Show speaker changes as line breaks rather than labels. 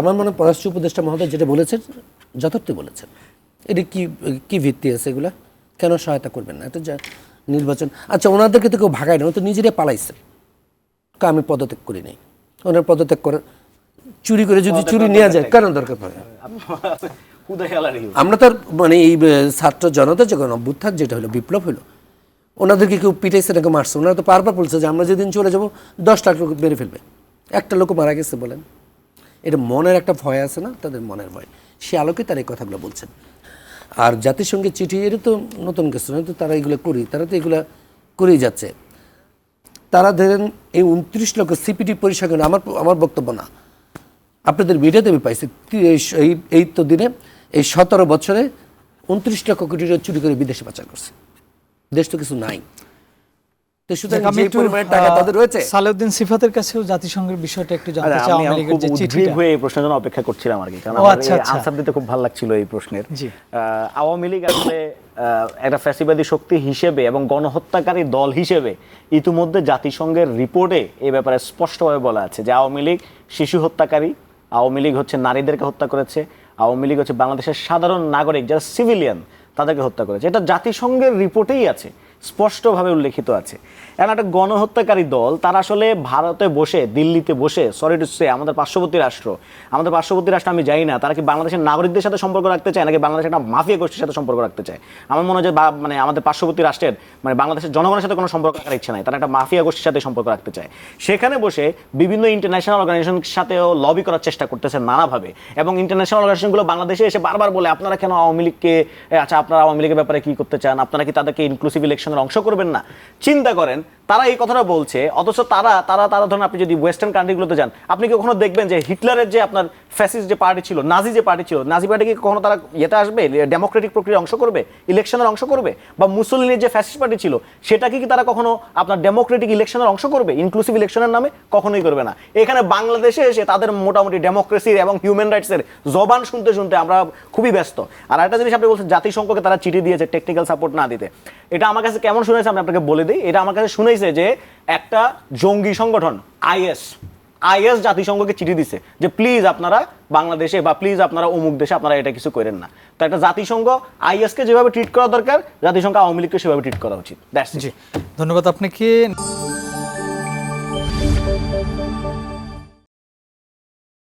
আমার মনে পররাষ্ট্র উপদেষ্টা মহোদয় যেটা বলেছেন যথার্থ বলেছেন। এটা কি কি ভিত্তি আছে এগুলা? কেন সহায়তা করবেন না? এটা যা নির্বাচন। আচ্ছা ওনাদেরকে তো কেউ ভাগায় না ওরা তো নিজেরাই পালাইছে কা আমি পদত্যাগ করি নাই। ওনার পদত্যাগ করে চুরি করে যদি চুরি নেওয়া যায় কেন দরকার পড়ে? আমরা তো আর মানে এই ছাত্র জনতা যখন অভ্যুত্থান যেটা হলো বিপ্লব হলো ওনাদেরকে কেউ পিটাইছে নাকি মারছে? ওনারা তো বারবার বলছে যে আমরা যেদিন চলে যাব দশ লাখ লোক মেরে ফেলবে। একটা লোক মারা গেছে বলেন। এটা মনের একটা ভয় আছে না? তাদের মনের ভয়। সে আলোকে তারা এই কথাগুলো বলছেন। আর জাতিসংঘের চিঠি, এটা তো নতুন কিছু না তো তারা এগুলো করি, তারা তো এগুলো করেই যাচ্ছে। তারা ধরেন এই উনত্রিশ লক্ষ সিপিটি করে আমার আমার বক্তব্য না। আপনাদের মিডিয়াতে আমি পাইছি এই এই তো দিনে, এই সতেরো বছরে উনত্রিশ লক্ষ কোটি চুরি করে বিদেশে পাচার করছে। দেশ তো কিছু নাই। তো সুতরাং যে
একটু
টাকা তাদের রয়েছে
সালেউদ্দিন সিফাতের কাছেও জাতিসংঘের বিষয়টা একটু জানতে চাই আওয়ামী লীগের যে চিঠিটা।
হয়ে এই প্রশ্নের জন্য অপেক্ষা করছিলাম আর কি কারণ আমার। আনসার দিতে খুব ভালো লাগছিল এই প্রশ্নের। আওয়ামী লীগ আসলে একটা ফ্যাসিবাদী শক্তি হিসেবে এবং গণহত্যাকারী দল হিসেবে ইতিমধ্যে জাতিসংঘের রিপোর্টে এই ব্যাপারে স্পষ্টভাবে বলা আছে যে আওয়ামী লীগ শিশু হত্যাকারী আওয়ামী লীগ হচ্ছে নারীদেরকে হত্যা করেছে আওয়ামী লীগ হচ্ছে বাংলাদেশের সাধারণ নাগরিক যারা সিভিলিয়ান তাদেরকে হত্যা করেছে। এটা জাতিসংঘের রিপোর্টেই আছে। স্পষ্টভাবে উল্লেখিত আছে। এখন একটা গণহত্যাকারী দল, তারা আসলে ভারতে বসে, দিল্লিতে বসে সরি টু সে আমাদের পার্শ্ববর্তী রাষ্ট্র, আমাদের পার্শ্ববর্তী রাষ্ট্র আমি জানি না, তারা কি বাংলাদেশের নাগরিকদের সাথে সম্পর্ক রাখতে চায়, নাকি বাংলাদেশের একটা মাফিয়া গোষ্ঠীর সাথে সম্পর্ক রাখতে চায়? আমার মনে হয় যে মানে আমাদের পার্শ্ববর্তী রাষ্ট্রের মানে বাংলাদেশের জনগণের সাথে কোনো সম্পর্ক রাখার ইচ্ছে নাই, তারা একটা মাফিয়া গোষ্ঠীর সাথে সম্পর্ক রাখতে চায়। সেখানে বসে বিভিন্ন ইন্টারন্যাশনাল অর্গানাইজেশনের সাথেও লবি করার চেষ্টা করতেছে নানাভাবে, এবং ইন্টারন্যাশনাল অর্গানাইজেশনগুলো বাংলাদেশে এসে বারবার বলে, আপনারা কেন আওয়ামী লীগকে আচ্ছা আপনারা আওয়ামী লীগের ব্যাপারে কি করতে চান? আপনারা কি তাদেরকে ইনক্লুসিভ ইলেকশনের অংশ করবেন না। চিন্তা করেন তারা এই কথাটা বলছে, অথচ তারা তারা তারা ধরুন আপনি যদি ওয়েস্টার্ন কান্ট্রিগুলোতে যান, আপনি কি কখনো দেখবেন যে হিটলারের যে আপনার ফ্যাসিস্ট যে পার্টি ছিল, নাজি যে পার্টি ছিল, নাজি পার্টি কি কখনো তারা ইয়েতে আসবে? ডেমোক্রেটিক প্রক্রিয়া অংশ করবে? ইলেকশনের অংশ করবে? বা মুসলিনের যে ফ্যাসিস্ট পার্টি ছিল, সেটাকে কি তারা কখনো আপনার ডেমোক্রেটিক ইলেকশনের অংশ করবে? ইনক্লুসিভ ইলেকশনের নামে কখনোই করবে না। এখানে বাংলাদেশে এসে তাদের মোটামুটি ডেমোক্রেসির এবং হিউম্যান রাইটসের জবান শুনতে শুনতে আমরা খুবই ব্যস্ত। আর একটা জিনিস আপনি বলছেন, জাতিসংঘকে তারা চিঠি দিয়েছে টেকনিক্যাল সাপোর্ট না দিতে। এটা আমার কাছে কেমন শুনেছে আমি আপনাকে বলে দিই। এটা আমার কাছে শুনেছে যে একটা জঙ্গি সংগঠন, আইএস আইএস জাতিসংঘকে চিঠি দিছে যে প্লিজ আপনারা বাংলাদেশে বা প্লিজ আপনারা অমুক দেশে আপনারা এটা কিছু করেন না। তো একটা জাতিসংঘ আইএসকে যেভাবে ট্রিট করা দরকার, জাতিসংঘ আওয়ামী লীগকে সেভাবে ট্রিট করা উচিত। দ্যাটস
জি। ধন্যবাদ আপনাকে।